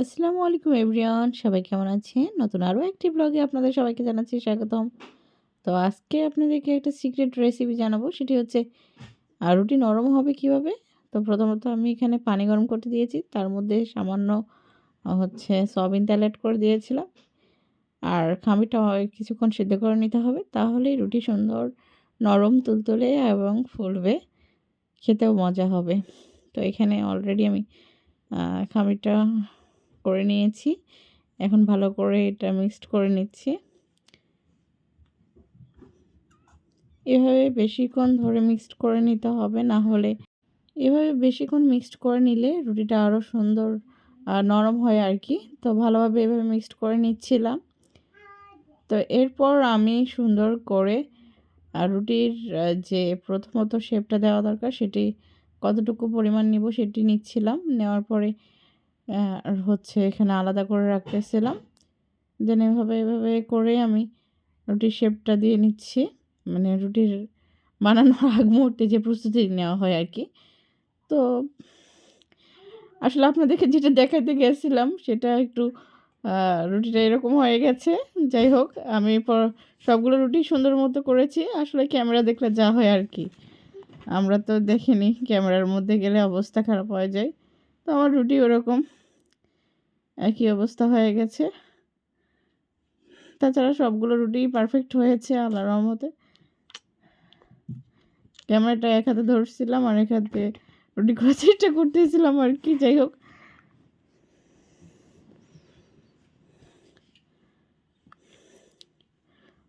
আসসালামু আলাইকুম এভরিওয়ান, সবাই কেমন আছেন? নতুন আরও একটি ব্লগে আপনাদের সবাইকে জানাচ্ছি স্বাগতম। তো আজকে আপনাদেরকে একটা সিক্রেট রেসিপি জানাব, সেটি হচ্ছে আর রুটি নরম হবে কীভাবে? তো প্রথমত আমি এখানে পানি গরম করতে দিয়েছি, তার মধ্যে সামান্য হচ্ছে সয়াবিন তেল অ্যাড করে দিয়েছিলাম। আর খামিটা কিছুক্ষণ সিদ্ধ করে নিতে হবে, তাহলেই রুটি সুন্দর নরম তুলতুলে এবং ফুলবে, খেতেও মজা হবে। তো এখানে অলরেডি আমি খামিরটা করে নিয়েছি। এখন ভালো করে এটা মিক্সড করে নিচ্ছি। এভাবে বেশিক্ষণ ধরে মিক্সড করে নিতে হবে, না হলে এভাবে বেশিক্ষণ মিক্সড করে নিলে রুটিটা আরও সুন্দর নরম হয় আর কি। তো ভালোভাবে এভাবে মিক্সড করে নিচ্ছিলাম। তো এরপর আমি সুন্দর করে রুটির যে প্রথমত শেপটা দেওয়া দরকার সেটি কতটুকু পরিমাণ নিব সেটি নিচ্ছিলাম। নেওয়ার পরে হচ্ছে এখানে আলাদা করে রাখতেছিলাম। দেন এভাবে এভাবে করে আমি রুটির শেপটা দিয়ে নিচ্ছি। মানে রুটির বানানোর আগ মুহূর্তে যে প্রস্তুতি নেওয়া হয় আর কি। তো আসলে আপনাদেরকে যেটা দেখাতে গেছিলাম, সেটা একটু রুটিটা এরকম হয়ে গেছে। যাই হোক, আমি পর সবগুলো রুটি সুন্দর মতো করেছি। আসলে ক্যামেরা দেখলে যা হয় আর কি। আমরা তো দেখিনি, ক্যামেরার মধ্যে গেলে অবস্থা খারাপ হয়ে যায়। তো আমার রুটি ওরকম। একই অবস্থা হয়ে গেছে। তাছাড়া সবগুলো রুটি পারফেক্ট হয়েছে আল্লাহ রহমতে। ক্যামেরাটা এক হাতে ধরছিলাম আর এক হাতে রুটি করার চেষ্টা করতেছিলাম আর কি, যাই হোক।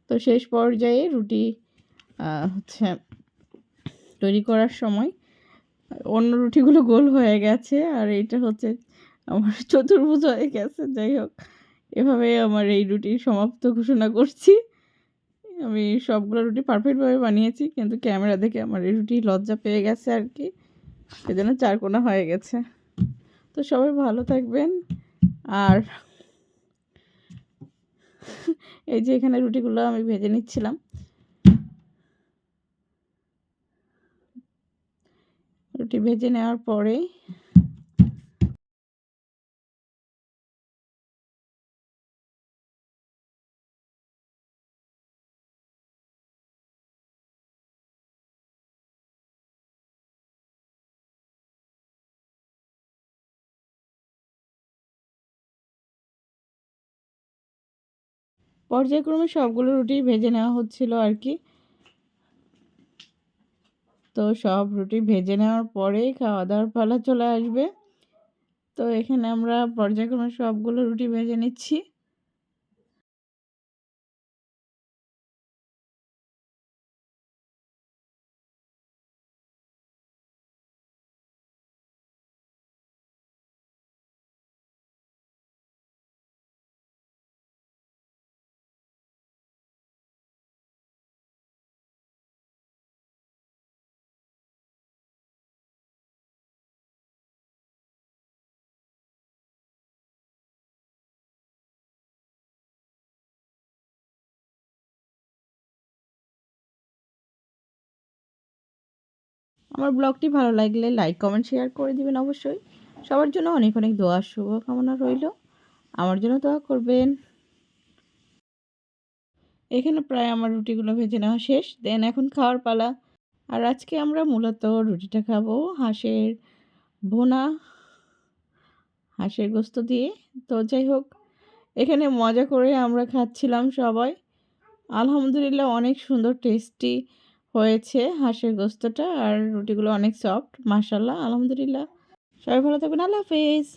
তো শেষ পর্যায়ে রুটি হচ্ছে তৈরি করার সময় অন্য রুটিগুলো গোল হয়ে গেছে, আর এইটা হচ্ছে আমার চতুর্ভুজ হয়ে গেছে। যাই হোক, এভাবে আমার এই রুটি সমাপ্ত ঘোষণা করছি। আমি সবগুলো রুটি পারফেক্টভাবে বানিয়েছি, কিন্তু ক্যামেরা দেখে আমার এই রুটি লজ্জা পেয়ে গেছে আর কি। সেজন্য চারকোনা হয়ে গেছে। তো সবাই ভালো থাকবেন। আর এই যে এখানে রুটিগুলো আমি ভেজে নিচ্ছিলাম। রুটি ভেজে নেওয়ার পরে পর্যায়ক্রমে সবগুলো রুটি ভেজে নেওয়া হচ্ছিল আর কি। তো সব রুটি ভেজে নেওয়ার পরেই খাওয়া দাওয়ার পালা চলে আসবে। তো এখানে আমরা পর্যায়ক্রমে সবগুলো রুটি ভেজে নিচ্ছি। আমার ব্লগটি ভালো লাগলে লাইক, কমেন্ট, শেয়ার করে দিবেন অবশ্যই। সবার জন্য অনেক অনেক দোয়া, শুভকামনা রইল। আমার জন্য দোয়া করবেন। এখানে প্রায় আমার রুটিগুলো ভেজে নেওয়া শেষ। দেন এখন খাওয়ার পালা। আর আজকে আমরা মূলত রুটিটা খাব হাঁসের ভোনা, হাঁসের গোস্ত দিয়ে। তো যাই হোক, এখানে মজা করে আমরা খাচ্ছিলাম সবাই। আলহামদুলিল্লাহ অনেক সুন্দর, টেস্টি হয়েছে হাঁসের গোস্তটা আর রুটিগুলো অনেক সফট মাসাল্লাহ আলহামদুলিল্লাহ। সবাই ভালো থাকবেন আল্লাহ হাফেজ।